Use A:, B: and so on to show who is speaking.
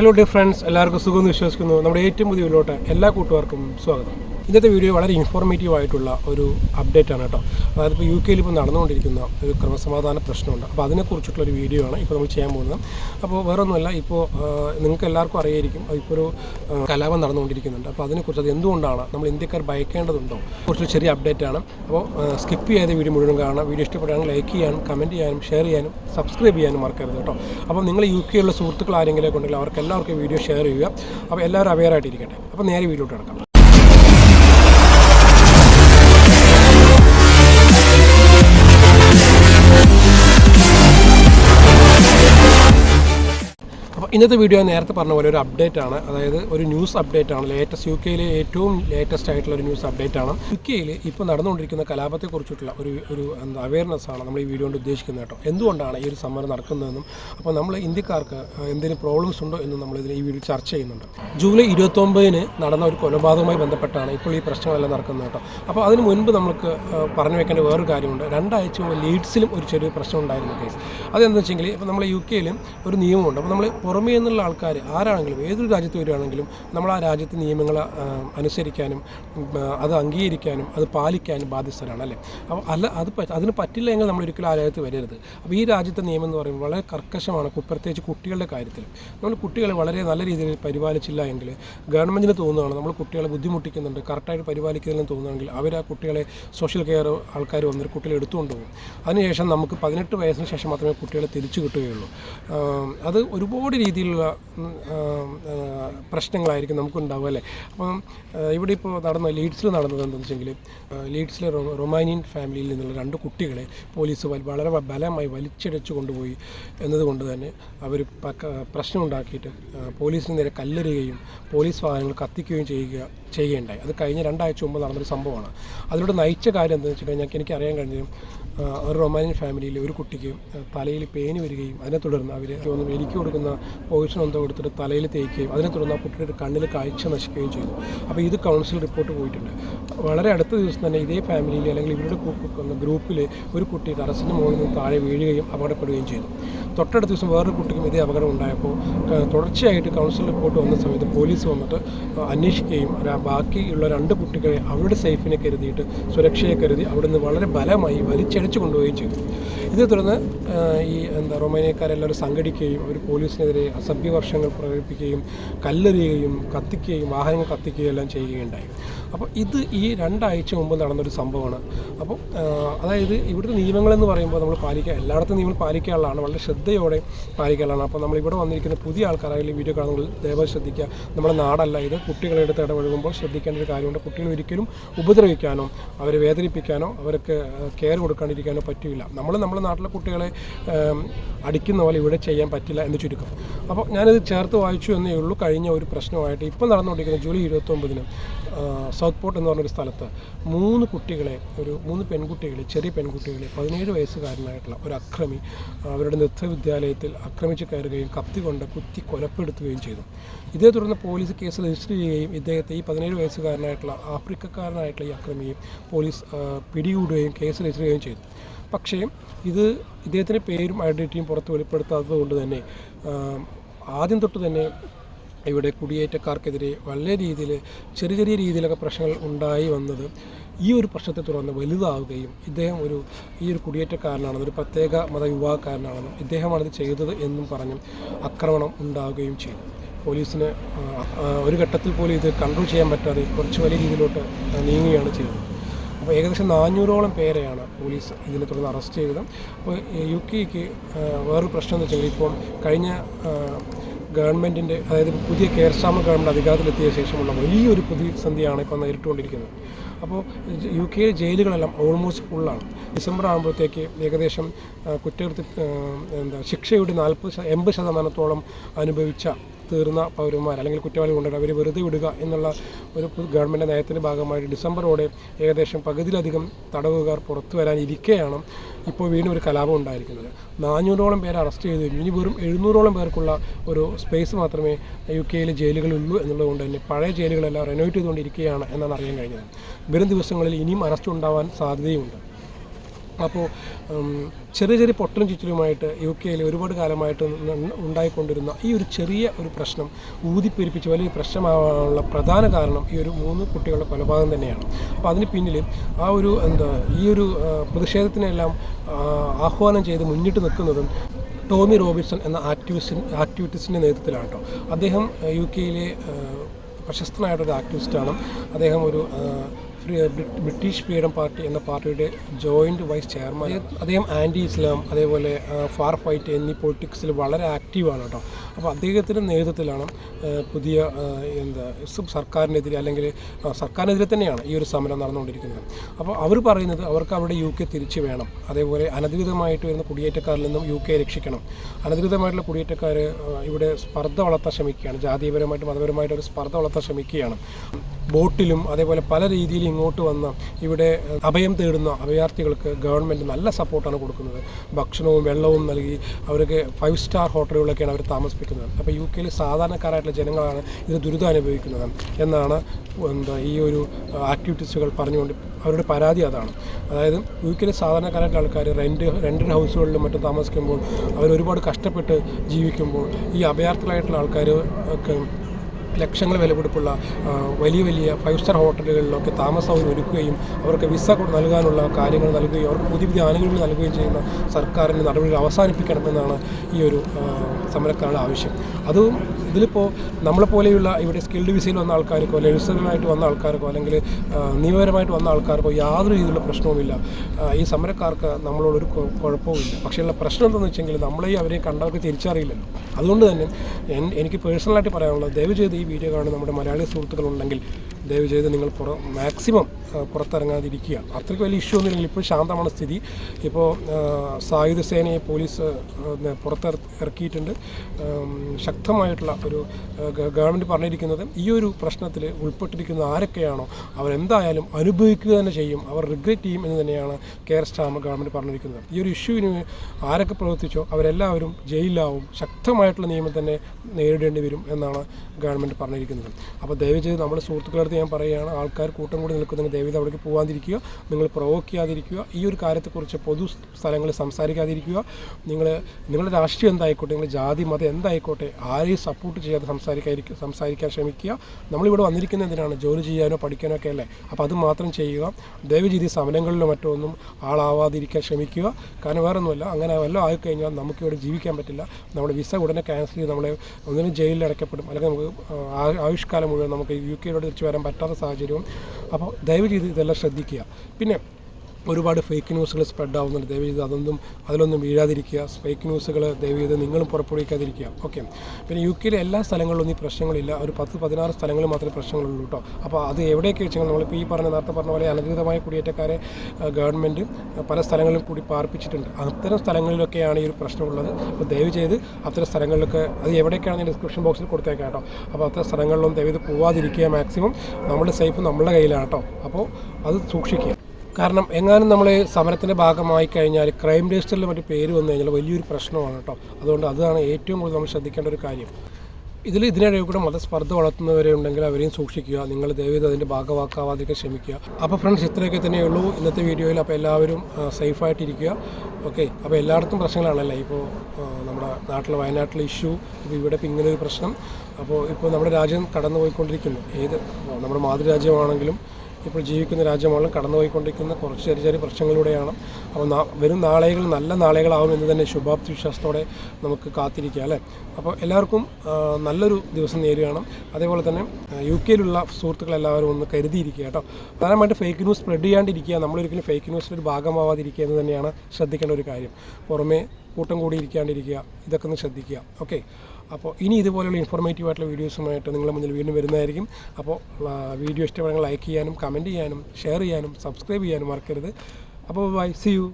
A: Hello dear friends എല്ലാവർക്കും സുഖമെന്ന് വിശ്വസിക്കുന്നു. നമ്മുടെ ഏറ്റവും പുതിയ വിലോട്ട് എല്ലാ കൂട്ടുകാർക്കും സ്വാഗതം. ഇന്നത്തെ വീഡിയോ വളരെ ഇൻഫോർമേറ്റീവ് ആയിട്ടുള്ള ഒരു അപ്ഡേറ്റ് ആണ് കേട്ടോ. അതായത് ഇപ്പോൾ യു കെയിൽ ഇപ്പോൾ നടന്നുകൊണ്ടിരിക്കുന്ന ഒരു ക്രമസമാധാന പ്രശ്നമുണ്ട്. അപ്പോൾ അതിനെക്കുറിച്ചിട്ടുള്ള ഒരു വീഡിയോ ആണ് ഇപ്പോൾ നമ്മൾ ചെയ്യാൻ പോകുന്നത്. അപ്പോൾ വേറെ ഒന്നുമല്ല ഇപ്പോൾ നിങ്ങൾക്ക് എല്ലാവർക്കും അറിയായിരിക്കും ഇപ്പോൾ ഒരു കലാപം നടന്നുകൊണ്ടിരിക്കുന്നുണ്ട്. അപ്പോൾ അതിനെക്കുറിച്ച് അത് എന്തുകൊണ്ടാണ് നമ്മൾ ഇന്ത്യക്കാർ ഭയക്കേണ്ടതുണ്ടോ കുറച്ചൊരു ചെറിയ അപ്ഡേറ്റ് ആണ്. അപ്പോൾ സ്കിപ്പ് ചെയ്യാതെ വീഡിയോ മുഴുവൻ കാണാം വീഡിയോ ഇഷ്ടപ്പെടുകയാണെങ്കിൽ ലൈക്ക് ചെയ്യാനും കമന്റ് ചെയ്യാനും ഷെയർ ചെയ്യാനും സബ്സ്ക്രൈബ് ചെയ്യാനും മറക്കരുത് കേട്ടോ. അപ്പോൾ നിങ്ങൾ യു കെയിലുള്ള സുഹൃത്തുക്കൾ ആരെങ്കിലും ഉണ്ടെങ്കിൽ അവർക്ക് എല്ലാവർക്കും വീഡിയോ ഷെയർ ചെയ്യുക. അപ്പോൾ എല്ലാവരും അവെയർ ആയിട്ടിരിക്കട്ടെ. അപ്പോൾ നേരെ വീഡിയോ കിടക്കാം. ഇന്നത്തെ വീഡിയോ നേരത്തെ പറഞ്ഞ പോലെ ഒരു അപ്ഡേറ്റ് ആണ്. അതായത് ഒരു ന്യൂസ് അപ്ഡേറ്റ് ആണ്. ലേറ്റസ്റ്റ് യു കെയിലെ ഏറ്റവും ലേറ്റസ്റ്റ് ആയിട്ടുള്ള ഒരു ന്യൂസ് അപ്ഡേറ്റ് ആണ്. യു കെയിൽ ഇപ്പോൾ നടന്നുകൊണ്ടിരിക്കുന്ന കലാപത്തെക്കുറിച്ചിട്ടുള്ള ഒരു ഒരു എന്താ അവയർനെസ് ആണ് നമ്മൾ ഈ വീഡിയോ കൊണ്ട് ഉദ്ദേശിക്കുന്നത് കേട്ടോ. എന്തുകൊണ്ടാണ് ഈ ഒരു സമരം നടക്കുന്നതെന്നും അപ്പോൾ നമ്മൾ ഇന്ത്യക്കാർക്ക് എന്തെങ്കിലും പ്രോബ്ലംസ് ഉണ്ടോ എന്നും നമ്മൾ ഇതിൽ ഈ വീഡിയോ ചർച്ച ചെയ്യുന്നുണ്ട്. ജൂലൈ ഇരുപത്തൊമ്പതിന് നടന്ന ഒരു കൊലപാതകവുമായി ബന്ധപ്പെട്ടാണ് ഇപ്പോൾ ഈ പ്രശ്നങ്ങളെല്ലാം നടക്കുന്നത് കേട്ടോ. അപ്പോൾ അതിന് മുൻപ് നമുക്ക് പറഞ്ഞു വെക്കേണ്ട വേറൊരു കാര്യമുണ്ട്. രണ്ടാഴ്ച മുമ്പ് ലീഡ്സിലും ഒരു ചെറിയ പ്രശ്നം ഉണ്ടായിരുന്നു കേസ് അതെന്താണെന്ന് വെച്ചെങ്കിൽ ഇപ്പോൾ നമ്മൾ യു കെയിലും ഒരു നിയമമുണ്ട്. അപ്പോൾ നമ്മൾ പുറമേ നിന്നുള്ള ആൾക്കാർ ആരാണെങ്കിലും ഏതൊരു രാജ്യത്ത് വരികയാണെങ്കിലും നമ്മൾ ആ രാജ്യത്തെ നിയമങ്ങൾ അനുസരിക്കാനും അത് അംഗീകരിക്കാനും അത് പാലിക്കാനും ബാധ്യസ്ഥരാണ് അല്ലേ? അപ്പോൾ അല്ല അത് അതിന് പറ്റില്ല എങ്കിൽ നമ്മൾ ഒരിക്കലും ആ രാജ്യത്ത് വരരുത്. അപ്പോൾ ഈ രാജ്യത്തെ നിയമം എന്ന് പറയുമ്പോൾ വളരെ കർക്കശമാണ് പ്രത്യേകിച്ച് കുട്ടികളുടെ കാര്യത്തിൽ. നമ്മൾ കുട്ടികളെ വളരെ നല്ല രീതിയിൽ പരിപാലിച്ചില്ല എങ്കിൽ ഗവൺമെന്റിന് തോന്നുകയാണ് നമ്മൾ കുട്ടികളെ ബുദ്ധിമുട്ടിക്കുന്നുണ്ട് കറക്റ്റായിട്ട് പരിപാലിക്കുന്നില്ലെന്ന് തോന്നുകയാണെങ്കിൽ അവർ ആ കുട്ടികളെ സോഷ്യൽ കെയർ ആൾക്കാർ വന്നിട്ട് കുട്ടികളെ എടുത്തുകൊണ്ട് പോകും. അതിനുശേഷം നമുക്ക് പതിനെട്ട് വയസ്സിന് ശേഷം മാത്രമേ കുട്ടികളെ തിരിച്ചു കിട്ടുകയുള്ളൂ. അത് ഒരുപാട് രീതിയിലുള്ള പ്രശ്നങ്ങളായിരിക്കും നമുക്കുണ്ടാവുക അല്ലേ? അപ്പം ഇവിടെ ഇപ്പോൾ നടന്ന ലീഡ്സിൽ നടന്നത് എന്താണെന്ന് വെച്ചെങ്കിൽ ലീഡ്സിലെ റൊമാനിയൻ ഫാമിലിയിൽ നിന്നുള്ള രണ്ട് കുട്ടികളെ പോലീസ് വളരെ ബലമായി വലിച്ചിഴച്ചു കൊണ്ടുപോയി എന്നതുകൊണ്ട് തന്നെ അവർ പ്രശ്നമുണ്ടാക്കിയിട്ട് പോലീസിന് നേരെ കല്ലെറിയുകയും പോലീസ് വാഹനങ്ങൾ കത്തിക്കുകയും ചെയ്യുക ചെയ്യുകയുണ്ടായി. അത് കഴിഞ്ഞ രണ്ടാഴ്ച മുമ്പ് നടന്നൊരു സംഭവമാണ്. അതിലൂടെ നയിച്ച കാര്യം എന്താണെന്ന് വെച്ച് കഴിഞ്ഞാൽ എനിക്ക് അറിയാൻ കഴിഞ്ഞു ഒരു റൊമാനിയൻ ഫാമിലിയിൽ ഒരു കുട്ടിക്ക് തലയിൽ പേന് വരികയും അതിനെ തുടർന്ന് അവർ എനിക്ക് കൊടുക്കുന്ന പോയിസൺ എന്തോ എടുത്തിട്ട് തലയിൽ തേക്കുകയും അതിനെ തുടർന്ന് ആ കുട്ടിയുടെ കണ്ണിൽ കാഴ്ച നശിക്കുകയും ചെയ്തു. അപ്പോൾ ഇത് കൗൺസിൽ റിപ്പോർട്ട് പോയിട്ടുണ്ട്. വളരെ അടുത്ത ദിവസം തന്നെ ഇതേ ഫാമിലിയിൽ അല്ലെങ്കിൽ ഇവരുടെ ഗ്രൂപ്പിൽ ഒരു കുട്ടി ടെറസിന്റെ മുകളിൽ നിന്ന് താഴെ വീഴുകയും അപകടപ്പെടുകയും ചെയ്തു. തൊട്ടടുത്ത ദിവസം വേറൊരു കുട്ടിക്കും ഇതേ അപകടം ഉണ്ടായപ്പോൾ തുടർച്ചയായിട്ട് കൗൺസിൽ റിപ്പോർട്ട് വന്ന സമയത്ത് പോലീസ് വന്നിട്ട് അന്വേഷിക്കുകയും ബാക്കിയുള്ള രണ്ട് കുട്ടികളെ അവരുടെ സേഫിനെ കരുതിയിട്ട് സുരക്ഷയെ കരുതി അവിടുന്ന് വളരെ ബലമായി വലിച്ചടിച്ചു കൊണ്ടുപോവുകയും ചെയ്തു. ഇതേ തുടർന്ന് ഈ എന്താ റൊമേനിയക്കാരെല്ലാവരും സംഘടിക്കുകയും അവർ പോലീസിനെതിരെ അസഭ്യവർഷങ്ങൾ പ്രകടിപ്പിക്കുകയും കല്ലെറിയുകയും കത്തിക്കുകയും വാഹനങ്ങൾ കത്തിക്കുകയും എല്ലാം ചെയ്യുകയുണ്ടായി. അപ്പോൾ ഇത് ഈ രണ്ടാഴ്ച മുമ്പ് നടന്നൊരു സംഭവമാണ്. അപ്പോൾ അതായത് ഇവിടുത്തെ നിയമങ്ങളെന്ന് പറയുമ്പോൾ നമ്മൾ പാലിക്കുക എല്ലായിടത്തും നിയമങ്ങൾ പാലിക്കാനുള്ളതാണ്. വളരെ ശ്രദ്ധയോടെ പാലിക്കാനുള്ളതാണ്. അപ്പോൾ നമ്മൾ ഇവിടെ വന്നിരിക്കുന്ന പുതിയ ആൾക്കാരായാലും വീഡിയോ കാണുന്നത് ദയവായി ശ്രദ്ധിക്കുക. നമ്മുടെ നാടല്ല ഇത് കുട്ടികളെ എടുത്ത് ഇടപഴകുമ്പോൾ ശ്രദ്ധിക്കേണ്ട ഒരു കാര്യമുണ്ട്. കുട്ടികൾ ഒരിക്കലും ഉപദ്രവിക്കാനോ അവരെ വേദനിപ്പിക്കാനോ അവർക്ക് കെയർ കൊടുക്കാണ്ടിരിക്കാനോ പറ്റില്ല. നമ്മൾ നമ്മുടെ നാട്ടിലെ കുട്ടികളെ അടിക്കുന്ന പോലെ ഇവിടെ ചെയ്യാൻ പറ്റില്ല എന്ന് ചുരുക്കം. അപ്പോൾ ഞാനിത് ചേർത്ത് വായിച്ചു എന്നേ ഉള്ളൂ. കഴിഞ്ഞ ഒരു പ്രശ്നമായിട്ട് ഇപ്പോൾ നടന്നുകൊണ്ടിരിക്കുന്ന ജൂലൈ ഇരുപത്തൊമ്പതിന് സൗത്ത് പോർട്ട് എന്ന് പറഞ്ഞൊരു സ്ഥലത്ത് മൂന്ന് കുട്ടികളെ ഒരു മൂന്ന് പെൺകുട്ടികളെ ചെറിയ പെൺകുട്ടികളെ പതിനേഴ് വയസ്സുകാരനായിട്ടുള്ള ഒരു അക്രമി അവരുടെ നൃത്തവിദ്യാലയത്തിൽ ആക്രമിച്ച് കയറുകയും കത്തി കൊണ്ട് കുത്തി കൊലപ്പെടുത്തുകയും ചെയ്തു. ഇതേ തുടർന്ന് പോലീസ് കേസ് രജിസ്റ്റർ ചെയ്യുകയും ഇദ്ദേഹത്തെ ഈ പതിനേഴ് വയസ്സുകാരനായിട്ടുള്ള ആഫ്രിക്കക്കാരനായിട്ടുള്ള ഈ അക്രമിയെ പോലീസ് പിടികൂടുകയും കേസ് രജിസ്റ്റർ ചെയ്യുകയും ചെയ്തു. പക്ഷേ ഇത് ഇദ്ദേഹത്തിന്റെ പേരും ഐഡന്റിറ്റിയും പുറത്ത് വെളിപ്പെടുത്താത്തത് കൊണ്ട് തന്നെ ആദ്യം തൊട്ട് തന്നെ ഇവിടെ കുടിയേറ്റക്കാർക്കെതിരെ വളരെ രീതിയിൽ ചെറിയ ചെറിയ രീതിയിലൊക്കെ പ്രശ്നങ്ങൾ ഉണ്ടായി വന്നത് ഈ ഒരു പ്രശ്നത്തെ തുടർന്ന് വലുതാവുകയും ഇദ്ദേഹം ഒരു ഈ ഒരു കുടിയേറ്റക്കാരനാണെന്നും ഒരു പ്രത്യേക മതവിഭാഗക്കാരനാണെന്നും ഇദ്ദേഹമാണിത് ചെയ്തത് എന്നും പറഞ്ഞും ആക്രമണം ഉണ്ടാവുകയും ചെയ്തു. പോലീസിന് ഒരു ഘട്ടത്തിൽ പോലും ഇത് കൺട്രോൾ ചെയ്യാൻ പറ്റാതെ കുറച്ച് വലിയ രീതിയിലോട്ട് നീങ്ങുകയാണ് ചെയ്തത്. അപ്പോൾ ഏകദേശം നാനൂറോളം പേരെയാണ് പോലീസ് ഇതിനെ തുടർന്ന് അറസ്റ്റ് ചെയ്തത്. അപ്പോൾ യു കെക്ക് വേറൊരു പ്രശ്നം എന്ന് വെച്ചാൽ ഇപ്പം കഴിഞ്ഞ ഗവൺമെന്റിന്റെ അതായത് പുതിയ കെയർ സ്റ്റാമർ ഗവൺമെന്റ് അധികാരത്തിലെത്തിയ ശേഷമുള്ള വലിയൊരു പ്രതിസന്ധിയാണ് ഇപ്പോൾ നേരിട്ടുകൊണ്ടിരിക്കുന്നത്. അപ്പോൾ യു കെ ജയിലുകളെല്ലാം ഓൾമോസ്റ്റ് ഫുള്ളാണ് ഡിസംബർ ആകുമ്പോഴത്തേക്ക് ഏകദേശം കുറ്റകൃത്യ എന്താ ശിക്ഷയുടെ നാൽപ്പത് എൺപത് ശതമാനത്തോളം അനുഭവിച്ച തീർന്ന പൗരന്മാർ അല്ലെങ്കിൽ കുറ്റവാളി കൊണ്ടുവരിക അവരെ വെറുതെ വിടുക എന്നുള്ള ഒരു ഗവൺമെന്റ് നയത്തിന്റെ ഭാഗമായിട്ട് ഡിസംബറോടെ ഏകദേശം പകുതിയിലധികം തടവുകാർ പുറത്തു വരാനിരിക്കെയാണ് ഇപ്പോൾ വീണ്ടും ഒരു കലാപം ഉണ്ടായിരിക്കുന്നത്. നാനൂറോളം പേരെ അറസ്റ്റ് ചെയ്തു. ഇനി വെറും എഴുന്നൂറോളം പേർക്കുള്ള ഒരു സ്പേസ് മാത്രമേ യു കെയിലെ ജയിലുകളുള്ളൂ എന്നുള്ളതുകൊണ്ട് തന്നെ പഴയ ജയിലുകളെല്ലാം റെനോവേറ്റ് ചെയ്തുകൊണ്ടിരിക്കുകയാണ് എന്നാണ് അറിയാൻ കഴിഞ്ഞത്. വരും ദിവസങ്ങളിൽ ഇനിയും അറസ്റ്റ് ഉണ്ടാവാൻ സാധ്യതയുണ്ട്. അപ്പോൾ ചെറിയ ചെറിയ പൊട്ടലും ചുറ്റിലുമായിട്ട് യു കെയിൽ ഒരുപാട് കാലമായിട്ട് ഉണ്ടായിക്കൊണ്ടിരുന്ന ഈ ഒരു ചെറിയ ഒരു പ്രശ്നം ഊതിപ്പെരിപ്പിച്ച് വലിയ പ്രശ്നമാവാനുള്ള പ്രധാന കാരണം ഈ ഒരു മൂന്ന് കുട്ടികളുടെ കൊലപാതകം തന്നെയാണ്. അപ്പോൾ അതിന് പിന്നിൽ ആ ഒരു എന്താ ഈ ഒരു പ്രതിഷേധത്തിനെല്ലാം ആഹ്വാനം ചെയ്ത് മുന്നിട്ട് നിൽക്കുന്നതും ടോമി റോബിൻസൺ എന്ന ആക്ടിവിസ്റ്റ് ആക്ടിവിറ്റിസ്റ്റിന്റെ നേതൃത്വത്തിലാണ് കേട്ടോ. അദ്ദേഹം യു കെയിലെ പ്രശസ്തനായിട്ടൊരു ആക്ടിവിസ്റ്റാണ്. അദ്ദേഹം ഒരു ബ്രിട്ടീഷ് ഫ്രീഡം പാർട്ടി എന്ന പാർട്ടിയുടെ ജോയിന്റ് വൈസ് ചെയർമാൻ. അദ്ദേഹം ആന്റി ഇസ്ലാം അതേപോലെ ഫാർ ഫൈറ്റ് എന്നീ പൊളിറ്റിക്സിൽ വളരെ ആക്റ്റീവാണ് കേട്ടോ. അപ്പോൾ അദ്ദേഹത്തിന്റെ നേതൃത്വത്തിലാണ് പുതിയ എന്താ സർക്കാരിനെതിരെ അല്ലെങ്കിൽ സർക്കാരിനെതിരെ തന്നെയാണ് ഈ ഒരു സമരം നടന്നുകൊണ്ടിരിക്കുന്നത്. അപ്പോൾ അവർ പറയുന്നത് അവർക്ക് അവിടെ യു കെ തിരിച്ചു വേണം. അതേപോലെ അനധികൃതമായിട്ട് വരുന്ന കുടിയേറ്റക്കാരിൽ നിന്നും യു കെ രക്ഷിക്കണം. അനധികൃതമായിട്ടുള്ള കുടിയേറ്റക്കാർ ഇവിടെ സ്പർദ്ധ വളർത്താൻ ശ്രമിക്കുകയാണ്. ജാതീയപരമായിട്ടും മതപരമായിട്ടും ഒരു സ്പർദ്ധ വളർത്താൻ ശ്രമിക്കുകയാണ്. ബോട്ടിലും അതേപോലെ പല രീതിയിൽ ഇങ്ങോട്ട് വന്ന് ഇവിടെ അഭയം തേടുന്ന അഭയാർത്ഥികൾക്ക് ഗവൺമെന്റ് നല്ല സപ്പോർട്ടാണ് കൊടുക്കുന്നത്. ഭക്ഷണവും വെള്ളവും നൽകി അവർക്ക് ഫൈവ് സ്റ്റാർ ഹോട്ടലുകളൊക്കെയാണ് അവർ താമസിപ്പിക്കുന്നത്. അപ്പോൾ യു കെയിൽ സാധാരണക്കാരായിട്ടുള്ള ജനങ്ങളാണ് ഇത് ദുരിതം അനുഭവിക്കുന്നത് എന്നാണ് എന്താ ഈ ഒരു ആക്ടിവിറ്റീസുകൾ പറഞ്ഞുകൊണ്ട് അവരുടെ പരാതി അതാണ്. അതായത് യു കെയിലെ സാധാരണക്കാരായിട്ടുള്ള ആൾക്കാർ റെന്റ് റെന്റഡ് ഹൗസുകളിലും മറ്റും താമസിക്കുമ്പോൾ അവർ ഒരുപാട് കഷ്ടപ്പെട്ട് ജീവിക്കുമ്പോൾ ഈ അഭയാർത്ഥികളായിട്ടുള്ള ആൾക്കാർ ഒക്കെ ലക്ഷങ്ങൾ വിലപിടിപ്പുള്ള വലിയ വലിയ ഫൈവ് സ്റ്റാർ ഹോട്ടലുകളിലൊക്കെ താമസ ഒരുക്കുകയും അവർക്ക് വിസ നൽകാനുള്ള കാര്യങ്ങൾ നൽകുകയും അവർക്ക് പുതിയ പുതിയ ആനുകൂല്യങ്ങൾ നൽകുകയും ചെയ്യുന്ന സർക്കാരിന്റെ നടപടികൾ അവസാനിപ്പിക്കണമെന്നാണ് ഈ ഒരു സമരക്കാരുടെ ആവശ്യം. അതും ഇതിലിപ്പോൾ നമ്മളെപ്പോലെയുള്ള ഇവിടെ സ്കിൽഡ് വിസയിൽ വന്ന ആൾക്കാർക്കോ ലഴ്സുകളായിട്ട് വന്ന ആൾക്കാർക്കോ അല്ലെങ്കിൽ നിയമപരമായിട്ട് വന്ന ആൾക്കാർക്കോ യാതൊരു രീതിയിലുള്ള പ്രശ്നവുമില്ല. ഈ സമരക്കാർക്ക് നമ്മളോടൊരു കുഴപ്പവുമില്ല. പക്ഷേ ഉള്ള പ്രശ്നം എന്താണെന്ന് വെച്ചെങ്കിൽ നമ്മളെ അവരെ കണ്ടവർക്ക് തിരിച്ചറിയില്ലല്ലോ. അതുകൊണ്ട് തന്നെ എനിക്ക് പേഴ്സണലായിട്ട് പറയാനുള്ളത് ദയവ് ചെയ്ത് ഈ വീഡിയോ കാണുന്ന നമ്മുടെ മലയാളി സുഹൃത്തുക്കളുണ്ടെങ്കിൽ ദയവ് ചെയ്ത് നിങ്ങൾ പുറ മാക്സിമം പുറത്തിറങ്ങാതിരിക്കുക. അത്രയ്ക്ക് വലിയ ഇഷ്യൂ ഒന്നുമില്ലെങ്കിൽ ഇപ്പോൾ ശാന്തമാണ് സ്ഥിതി. ഇപ്പോൾ സായുധ സേനയെ പോലീസ് പുറത്ത് ഇറക്കിയിട്ടുണ്ട്. ശക്തമായിട്ടുള്ള ഒരു ഗവൺമെന്റ് പറഞ്ഞിരിക്കുന്നത് ഈ ഒരു പ്രശ്നത്തിൽ ഉൾപ്പെട്ടിരിക്കുന്ന ആരൊക്കെയാണോ അവരെന്തായാലും അനുഭവിക്കുക തന്നെ ചെയ്യും. അവർ റിഗ്രറ്റ് ചെയ്യും എന്ന് തന്നെയാണ് കെയർ സ്റ്റാമ ഗവൺമെന്റ് പറഞ്ഞിരിക്കുന്നത്. ഈ ഒരു ഇഷ്യൂവിന് ആരൊക്കെ പ്രവർത്തിച്ചോ അവരെല്ലാവരും ജയിലിലാവും. ശക്തമായിട്ടുള്ള നിയമം തന്നെ നേരിടേണ്ടി വരും എന്നാണ് ഗവൺമെന്റ് പറഞ്ഞിരിക്കുന്നത്. അപ്പോൾ ദയവ് ചെയ്ത് നമ്മുടെ സുഹൃത്തുക്കളടുത്ത് ഞാൻ പറയുകയാണ് ആൾക്കാർ കൂട്ടം കൂടി നിൽക്കുന്നതിന് ദയവ് ചെയ്ത് അവിടേക്ക് പോകാതിരിക്കുക നിങ്ങൾ പ്രൊവോക്ക് ചെയ്യാതിരിക്കുക ഈ ഒരു കാര്യത്തെക്കുറിച്ച് പൊതു സ്ഥലങ്ങളിൽ സംസാരിക്കാതിരിക്കുക. നിങ്ങൾ നിങ്ങളുടെ രാഷ്ട്രീയം എന്തായിക്കോട്ടെ നിങ്ങൾ ജാതി മതം എന്തായിക്കോട്ടെ ആരെയും സപ്പോർട്ട് ചെയ്യാതെ സംസാരിക്കാതിരിക്കുക സംസാരിക്കാൻ ശ്രമിക്കുക. നമ്മളിവിടെ വന്നിരിക്കുന്ന എന്തിനാണ്? ജോലി ചെയ്യാനോ പഠിക്കാനോ ഒക്കെ അല്ലേ? അപ്പോൾ അത് മാത്രം ചെയ്യുക. ദയവ് ചെയ്ത് ഈ സമരങ്ങളിലോ മറ്റോ ഒന്നും ആളാവാതിരിക്കാൻ ശ്രമിക്കുക. കാരണം വേറെ ഒന്നുമല്ല അങ്ങനെ വല്ലതും ആയിക്കഴിഞ്ഞാൽ നമുക്ക് ഇവിടെ ജീവിക്കാൻ പറ്റില്ല. നമ്മുടെ വിസ ഉടനെ ക്യാൻസൽ ചെയ്ത് നമ്മളെ ഒന്നിനും ജയിലിൽ അടയ്ക്കപ്പെടും. അല്ലെങ്കിൽ നമുക്ക് ആയുഷ്കാലം മുഴുവൻ നമുക്ക് യു കെയിലോട്ട് തിരിച്ചു വരാൻ പറ്റാത്ത സാഹചര്യവും. അപ്പോൾ ദയവ് ചെയ്ത് ഇതെല്ലാം ശ്രദ്ധിക്കുക. പിന്നെ ഒരുപാട് ഫേക്ക് ന്യൂസുകൾ സ്പ്രെഡ് ആവുന്നുണ്ട്. ദയവ് ചെയ്ത് അതൊന്നും അതിലൊന്നും വീഴാതിരിക്കുക. ഫേക്ക് ന്യൂസുകൾ ദയവ് ചെയ്ത് നിങ്ങളും പുറപ്പെടുവിക്കാതിരിക്കുക. ഓക്കെ പിന്നെ യു കെയിലെ എല്ലാ സ്ഥലങ്ങളിലൊന്നും ഈ പ്രശ്നങ്ങളില്ല. ഒരു പത്ത് പതിനാറ് സ്ഥലങ്ങളിൽ മാത്രമേ പ്രശ്നങ്ങളുള്ളൂ കേട്ടോ അപ്പോൾ അത് എവിടെയൊക്കെ വെച്ചാൽ നമ്മളിപ്പോൾ ഈ പറഞ്ഞ നേരത്തെ പറഞ്ഞ പോലെ അനധികൃതമായ കുടിയേറ്റക്കാരെ ഗവൺമെന്റ് പല സ്ഥലങ്ങളിലും കൂടി പാർപ്പിച്ചിട്ടുണ്ട്. അത്തരം സ്ഥലങ്ങളിലൊക്കെയാണ് ഈ ഒരു പ്രശ്നമുള്ളത്. അപ്പോൾ ദയവ് ചെയ്ത് അത്തരം സ്ഥലങ്ങളിലൊക്കെ അത് എവിടെയൊക്കെയാണ് ഞാൻ ഡിസ്ക്രിപ്ഷൻ ബോക്സിൽ കൊടുത്തേക്കാം കേട്ടോ അപ്പോൾ അത്തരം സ്ഥലങ്ങളിലൊന്നും ദയവ് പോവാതിരിക്കുക മാക്സിമം നമ്മുടെ സേഫ് നമ്മുടെ കയ്യിലാണ് കേട്ടോ അപ്പോൾ അത് സൂക്ഷിക്കുക. കാരണം എങ്ങാനും നമ്മൾ സമരത്തിന്റെ ഭാഗമായി കഴിഞ്ഞാൽ ക്രൈം രജിസ്റ്ററിൽ മറ്റു പേര് വന്നു കഴിഞ്ഞാൽ വലിയൊരു പ്രശ്നമാണ് കേട്ടോ. അതുകൊണ്ട് അതാണ് ഏറ്റവും കൂടുതൽ നമ്മൾ ശ്രദ്ധിക്കേണ്ട ഒരു കാര്യം. ഇതിൽ ഇതിനിടയിൽ കൂടെ മതസ്പർദ്ധ വളർത്തുന്നവരെ ഉണ്ടെങ്കിൽ അവരെയും സൂക്ഷിക്കുക. നിങ്ങൾ ദയവീത് അതിന്റെ ഭാഗമാക്കാവാതിരിക്കാൻ ശ്രമിക്കുക. അപ്പോൾ ഫ്രണ്ട്സ് ഇത്രയൊക്കെ തന്നെയുള്ളൂ ഇന്നത്തെ വീഡിയോയിൽ. അപ്പോൾ എല്ലാവരും സേഫായിട്ടിരിക്കുക ഓക്കെ അപ്പോൾ എല്ലായിടത്തും പ്രശ്നങ്ങളാണല്ലേ? ഇപ്പോൾ നമ്മുടെ നാട്ടിലെ വയനാട്ടിലെ ഇഷ്യൂ ഇപ്പോൾ ഇവിടെ ഇപ്പോൾ ഇങ്ങനെ ഒരു പ്രശ്നം. അപ്പോൾ ഇപ്പോൾ നമ്മുടെ രാജ്യം കടന്നു പോയിക്കൊണ്ടിരിക്കുന്നു ഏത് നമ്മുടെ മാതൃരാജ്യമാണെങ്കിലും ഇപ്പോൾ ജീവിക്കുന്ന രാജ്യമാണ് കടന്നുപോയിക്കൊണ്ടിരിക്കുന്ന കുറച്ച് ചെറിയ ചെറിയ പ്രശ്നങ്ങളിലൂടെയാണ്. അപ്പോൾ വരും നാളുകൾ നല്ല നാളുകളാവും എന്ന് തന്നെ ശുഭാപ്തി വിശ്വാസത്തോടെ നമുക്ക് കാത്തിരിക്കുക അല്ലേ? അപ്പോൾ എല്ലാവർക്കും നല്ലൊരു ദിവസം നേരുകയാണ്. അതേപോലെ തന്നെ യു കെയിലുള്ള സുഹൃത്തുക്കളെല്ലാവരും ഒന്ന് കരുതിയിരിക്കുക കേട്ടോ. പ്രധാനമായിട്ട് ഫേക്ക് ന്യൂസ് സ്പ്രെഡ് ചെയ്യാണ്ടിരിക്കുക നമ്മളൊരിക്കലും ഫേക്ക് ന്യൂസിന്റെ ഒരു ഭാഗമാവാതിരിക്കുക എന്ന് തന്നെയാണ് ശ്രദ്ധിക്കേണ്ട ഒരു കാര്യം. പുറമേ കൂട്ടം കൂടി ഇരിക്കാണ്ടിരിക്കുക ഇതൊക്കെ ഒന്ന് ശ്രദ്ധിക്കുക ഓക്കെ അപ്പോൾ ഇനി ഇതുപോലെയുള്ള ഇൻഫോർമേറ്റീവ് ആയിട്ടുള്ള വീഡിയോസുമായിട്ട് നിങ്ങളുടെ മുന്നിൽ വീണ്ടും വരുന്നതായിരിക്കും. അപ്പോൾ വീഡിയോ ഇഷ്ടപ്പെടുന്ന ലൈക്ക് ചെയ്യാനും കമന്റ് ചെയ്യാനും ഷെയർ ചെയ്യാനും സബ്സ്ക്രൈബ് ചെയ്യാനും മറക്കരുത്. അപ്പോൾ ബൈ സി യു